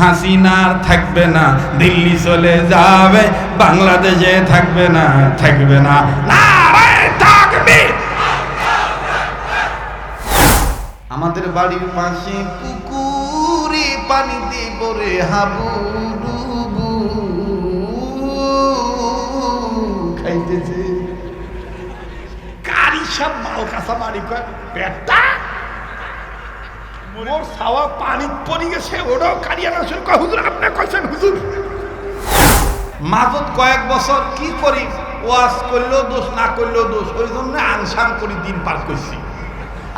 হাসিনার থাকবে না, দিল্লি চলে যাবে, বাংলাদেশে থাকবে না থাকবে না। আমাদের বাড়ির পাশে পুকুরে পানিতে পড়ে হাবুডুবু খাইতেছে। কারি সব মাল কাঁচা মারি কয় মোর সাওয়া পানি পড়ি গেছে ওটাও কারিয়া না শুনে হুজুর, আপনি কইছেন, হুজুর? মাজত কয়েক বছর কি করি, ওয়াজ করলেও দোষ, না করলেও দোষ ওই জন্য আনসান করি দিন পার করছি।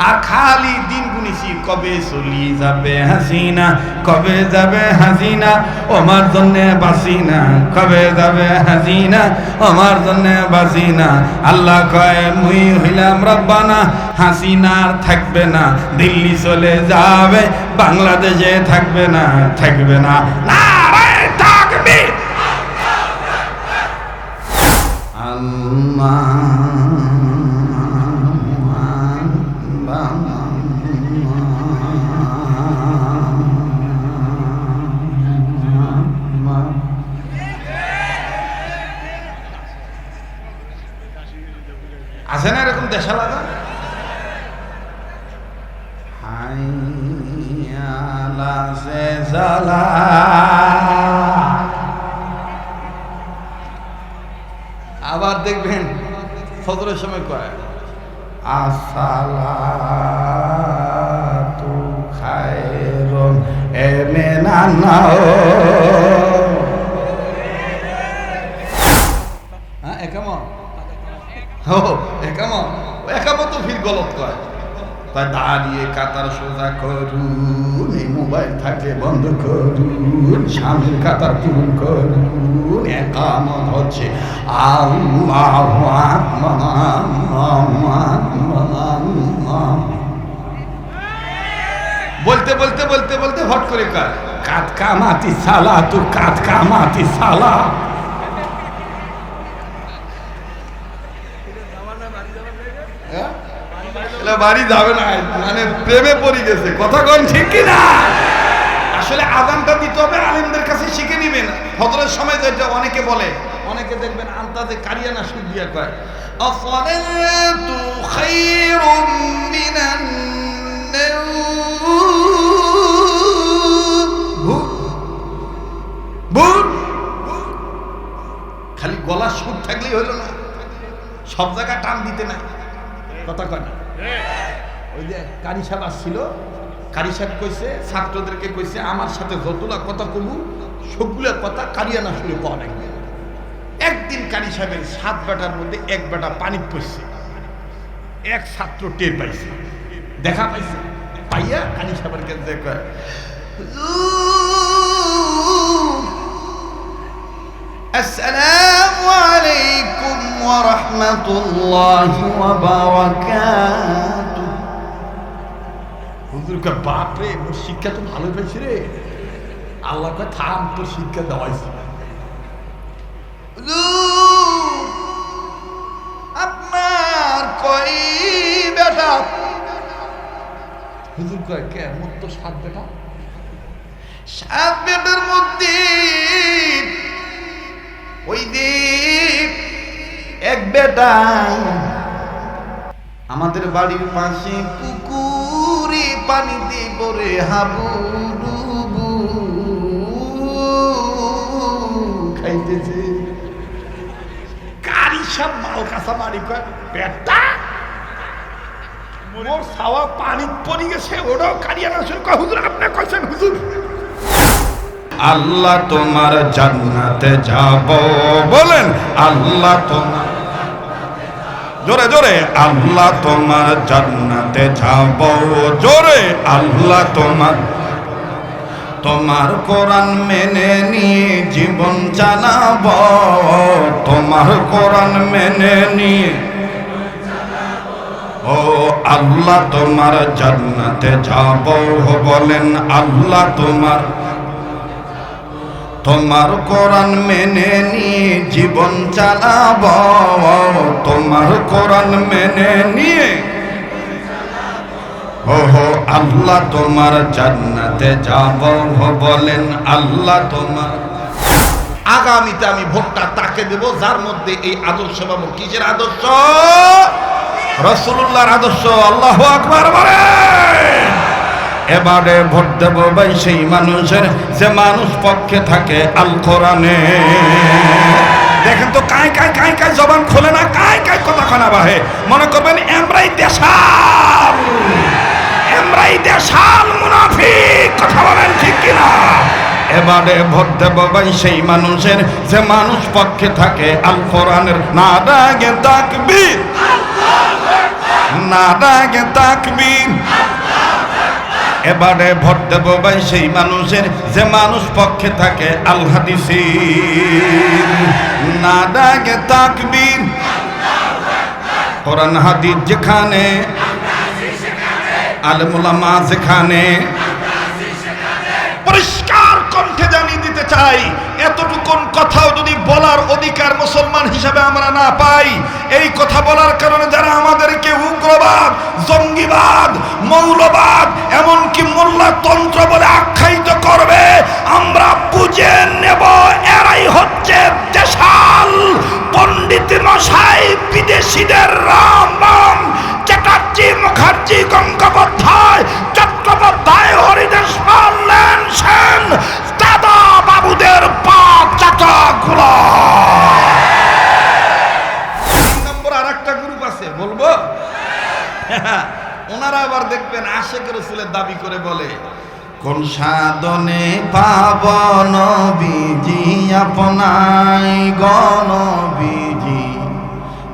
আর খালি দিন গুনিছি, কবে চলি যাবে হাসিনা, কবে যাবে হাসিনা? আমার জন্য বাসিনা, কবে যাবে হাসিনা? আমার জন্য বাসিনা। আল্লাহ কয়, মুই হইলাম রব্বানা, হাসিনার থাকবে না, দিল্লি চলে যাবে, বাংলাদেশে থাকবে না থাকবে না। তাকবীর! আছে না এরকম দেশ সে আবার দেখবেন ফজরের সময় কয়? আসসালাতু খায়রুন এমেনানাও তাই দাঁড়িয়ে কাতার সোজা করুন, এই মোবাইল থাকে বন্ধ করুন, স্বামীর কাতার পূরণ করুন একামত হচ্ছে বলতে বলতে বলতে বলতে হট করে কাত কামাতি সালা তু কাত কামাতি সালা হ্যাঁ? এলা বাড়ি যাবে না মানে প্রেমে পড়ে গেছে। কথা কন ঠিক কি না আসলে আদানটা দিতে হবে, আলিমদের কাছে শিখে নিবেন। হজরের সময় যেটা অনেকে বলে, অনেকে দেখবেন আন্তাজে কারিয়ানা সুদ দিয়া কয় আসসালাতু খায়রুম মিনান খালি গলা সুর থাকলেই হলো না। সব জায়গায় টান দিতে না কথা কয় না? ওই যে কারি সাহেব আসছিল কারি সাহেব কইছে ছাত্রদেরকে কইছে আমার সাথে যতলা কথা কবু সবগুলা কথা কারিয়ানা শুরু করা লাগবে। একদিন কারি সাহেবের সাত বেটার মধ্যে এক বেটা পানি পড়ছে এক ছাত্র টের পাইছে। দেখা পাইছে। পাইয়া কারি সাহেবের কাছে السلام عليكم ورحمة الله وبركاته হুজুর কে বাপ রে মোর শিক্ষা তো ভালো পেয়েছি রে আল্লাহ কে থাম তোর শিক্ষা দেওয়াইছে হুজুর, আপনার কই বেটা হুজুর কয় কে মোর তো সাত বেটা সাত বেটার মধ্যে ওই দেব এক বেটা আমাদের বাড়ির পাশে পুকুরে পানিতে পড়ে হাবুডুবু খাইতেছে। কারি সব মাল কাঁচা মারি কয় পেটটা মোর সাওয়া পানি পড়ি গেছে, ওটাও কারিয়া না শুনে কয় হুজুর, আপনি কইছেন, হুজুর আল্লাহ তোমার জান্নাতে যাব। বলেন, আল্লাহ তোমার জোরে জোরে, আল্লাহ তোমার জান্নাতে যাব। জোরে, আল্লাহ তোমার তোমার কোরআন মেনে নিয়ে জীবন চালাব। তোমার কোরআন মেনে নিয়ে ও আল্লাহ তোমার জান্নাতে যাব। বলেন, আল্লাহ তোমার তোমার কোরআন মেনে নিয়ে জীবন চালাব। তোমার কোরআন মেনে নিয়ে ওহো, আল্লাহ তোমার জান্নাতে যাব বলেন আল্লাহ তোমার। আগামীতে আমি ভোটটা তাকে দেব, যার মধ্যে এই আদর্শ পাবো কিসের আদর্শ? রসুল্লাহর আদর্শ, আল্লাহ আকবার বলেন। এবারে ভোট দেব ভাই সেই মানুষের, যে মানুষ পক্ষে থাকে আল কোরআনে। দেখেন তো কাই কাই কাই কাই জবান খোলে না, কাই কাই কথা খানা বাহে। মনে করবেন এমরাই দেশাল। এমরাই দেশাল মুনাফিক, কথা বলেন ঠিক কিনা? এবারে ভোট দেব ভাই সেই মানুষের, যে মানুষ পক্ষে থাকে আল কোরআনের। না ডাকে তাকবীর। না ডাকে তাকবীর। এবারে ভোট দেব ভাই সেই মানুষের, যে মানুষ পক্ষে থাকে আল না ডাকে তাকবীর। কোরআন, হাদিস যেখানে আলমুলামা যেখানে। পরিষ্কার কণ্ঠে জানিয়ে দিতে চাই এতটুকুন কথাও যদি বলার অধিকার মুসলমান হিসাবে আমরা না পাই, এই কথা বলার কারণে যারা আমাদেরকে উগ্রবাদ, জঙ্গিবাদ, মৌলবাদ, এমনকি মোল্লা তন্ত্র বলে আখ্যায়িত করবে, আমরা বুঝে ওনারা আবার দেখবেন আশেখ রসুলের দাবি করে বলে, কোন সাধনে পাবন বিজি আপনাই গণ বিজি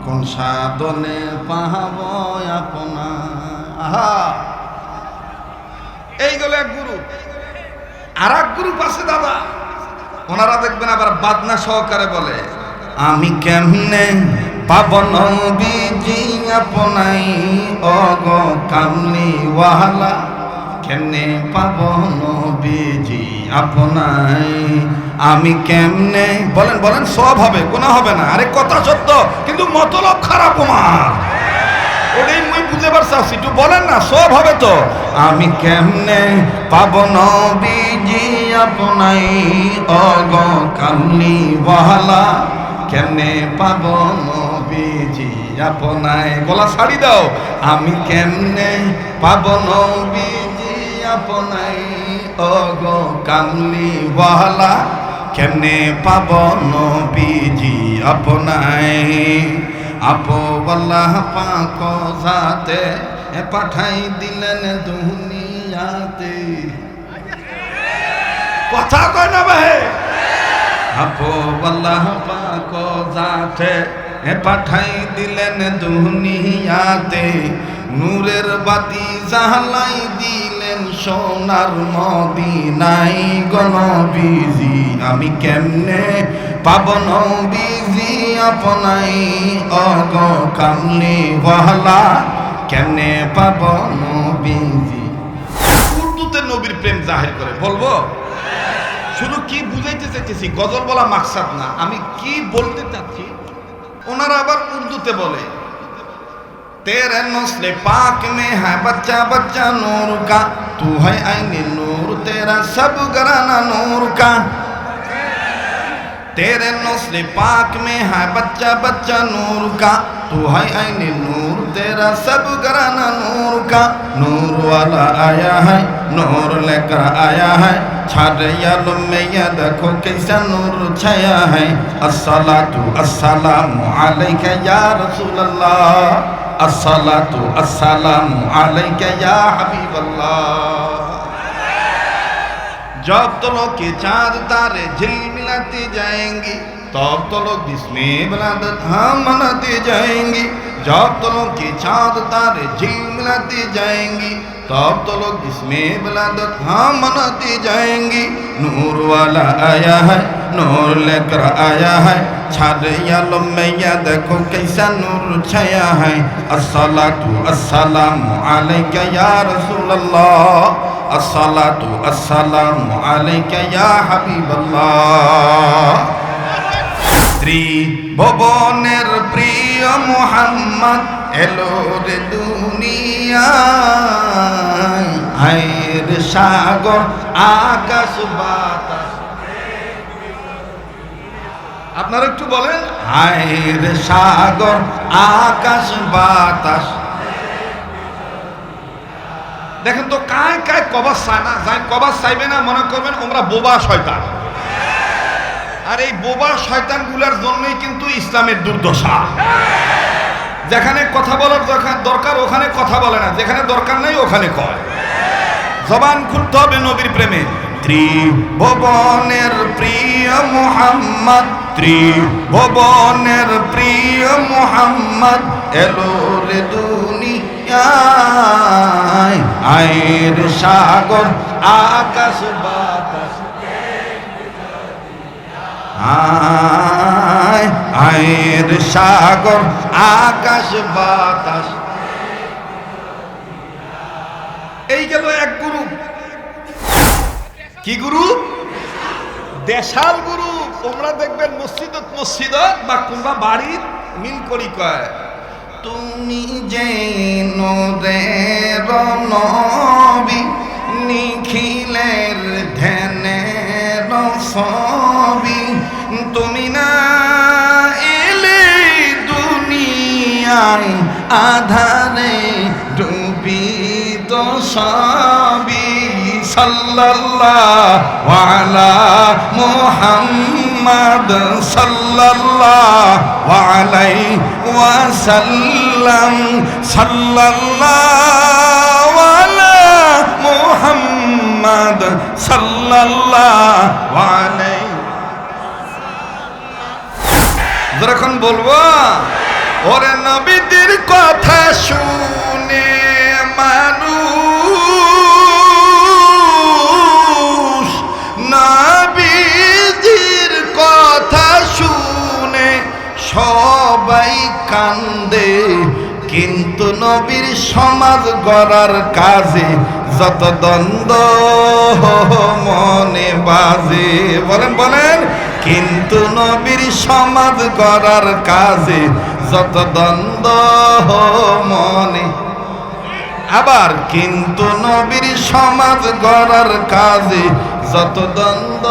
কোন সাধনে পাব আপনার আহা! এইগুলো এক গ্রুপ আর এক গ্রুপ আছে দাদা। ওনারা দেখবেন আবার বাদনা সহকারে বলে, আমি কেমনে পাবন বিজি আপনাই, অগ কামলি ওয়ালা। কেমনে পাবন বিজি আপনাই? আমি কেমনে, বলেন বলেন, সব হবে কোনো হবে না। আরে, কথা সত্য, কিন্তু মতলব খারাপ আমার ওটাই মুই বুঝতে পারছি একটু বলেন না, সব হবে তো। আমি কেমনে পাবন বিজি আপনাই, অগ কামলি বহালা কেমনে পাবন বিজি আপনাই গলা ছাড়ি দাও। আমি কেমনে পাবন বিজি আপনাই অগ কামলি বহালা কেমনে পাবন বিজি আপনাই আপো আল্লাহ পাক জাতে পাঠাই দিলেন দুনিয়াতে। কথা কয় না ভাই আপো আল্লাহ পাক জাতে পাঠাই দিলেন দুনিয়াতে। নূরের বাতি জাহালাই দিলেন সোনার মদিনাই গণবিজি আমি কেমনে পাবন বিজি আপনাই? অগ কামলি বহলা কেমনে পাবন বিজি উর্দুতে নবীর প্রেম জাহির করে, বলব? শুধু কি বুঝাইতে চাইতেছি, গজল বলা মাকসাদ না। আমি কি বলতে চাচ্ছি? ওনারা আবার উর্দুতে বলে तेरे नस्ले पाक में है बच्चा बच्चा नूर का तू है आईन नूर तेरा सब घराना नूर का तेरे नस्ले पाक में है बच्चा बच्चा नूर का तू है आईन नूर तेरा सब घराना नूर का नूर वाला आया है नूर लेकर आया है छारे यालो में ये देखो कैसा नूर छाया है अस्सलातु अस्सलामु अलैका या रसूल अल्लाह अस्सलातु अस्सलामु अलैका या हबीब जब तो लोग के चाँद तारे झिलमिलाते जाएँगी तब तो लोग जिसमें बलादत हाँ मनाते जाएँगी जब तो लोग के चाँद तारे मनाती जाएंगी तब तो लोग इसमें बलादत हाँ मनाती जाएंगी नूर वाला आया है नूर लेकर आया है छालिया लो मैया देखो कैसा नूर छाया है असला तू असलाम आलिका या रसूल अल्लाह असला तू असलाम आलिका या हबीब अल्लाह त्रिभुवनेर प्रिय मोहम्मद এলো রে দুনিয়া আয়ের সাগর, আকাশ, বাতাস। আপনারা একটু বলেন আয়ের সাগর, আকাশ, বাতাস। দেখেন তো, কায় কায় কবাস চায় না, যাই কবাস চাইবে না, মনে করবেন ওমরা বোবা শয়তান। আর এই বোবা শয়তানগুলার জন্যই কিন্তু ইসলামের দুর্দশা। যেখানে কথা বলার দরকার- ওখানে কথা বলে না। যেখানে দরকার নাই ওখানে কয়। জবান খুলতে হবে নবীর প্রেমে। ত্রিভুবনের প্রিয় মোহাম্মদ, ত্রিভুবনের প্রিয় মোহাম্মদ, এলো রে দুনিয়ায়। সাগর, আকাশ বাতাস। আয় আয়ের সাগর, আকাশ, বাতাস। এই গেল এক গুরু। কি গুরু? দেশাল গুরু। তোমরা দেখবেন মসজিদ মসজিদ বা কোনবা বাড়ির মিল করি কয়, তুমি যে নদের নবী নিখিলের ধ্যানের সবি দুনিয়ায় আধারে ডুবি তো সবই সাল্লাল্লাহু আলা মুহাম্মদ সাল্লাল্লাহু আলাইহি ওয়াসাল্লাম। সাল্লাল্লাহু আলা মুহাম্মদ সাল্লাল্লাহু আলাইহি যখন বলব ওরে নবীদের কথা শুনে মানুষ, নবীজির কথা শুনে সবাই কান্দে। কিন্তু নবীর সমাজ গড়ার কাজে যত দ্বন্দ্ব মনে বাজে। বলেন বলেন। কিন্তু নবীর সমাজ করার কাজে যত দ্বন্দ্ব মনে। আবার কিন্তু নবীর সমাজ গড়ার কাজে যত দ্বন্দ্ব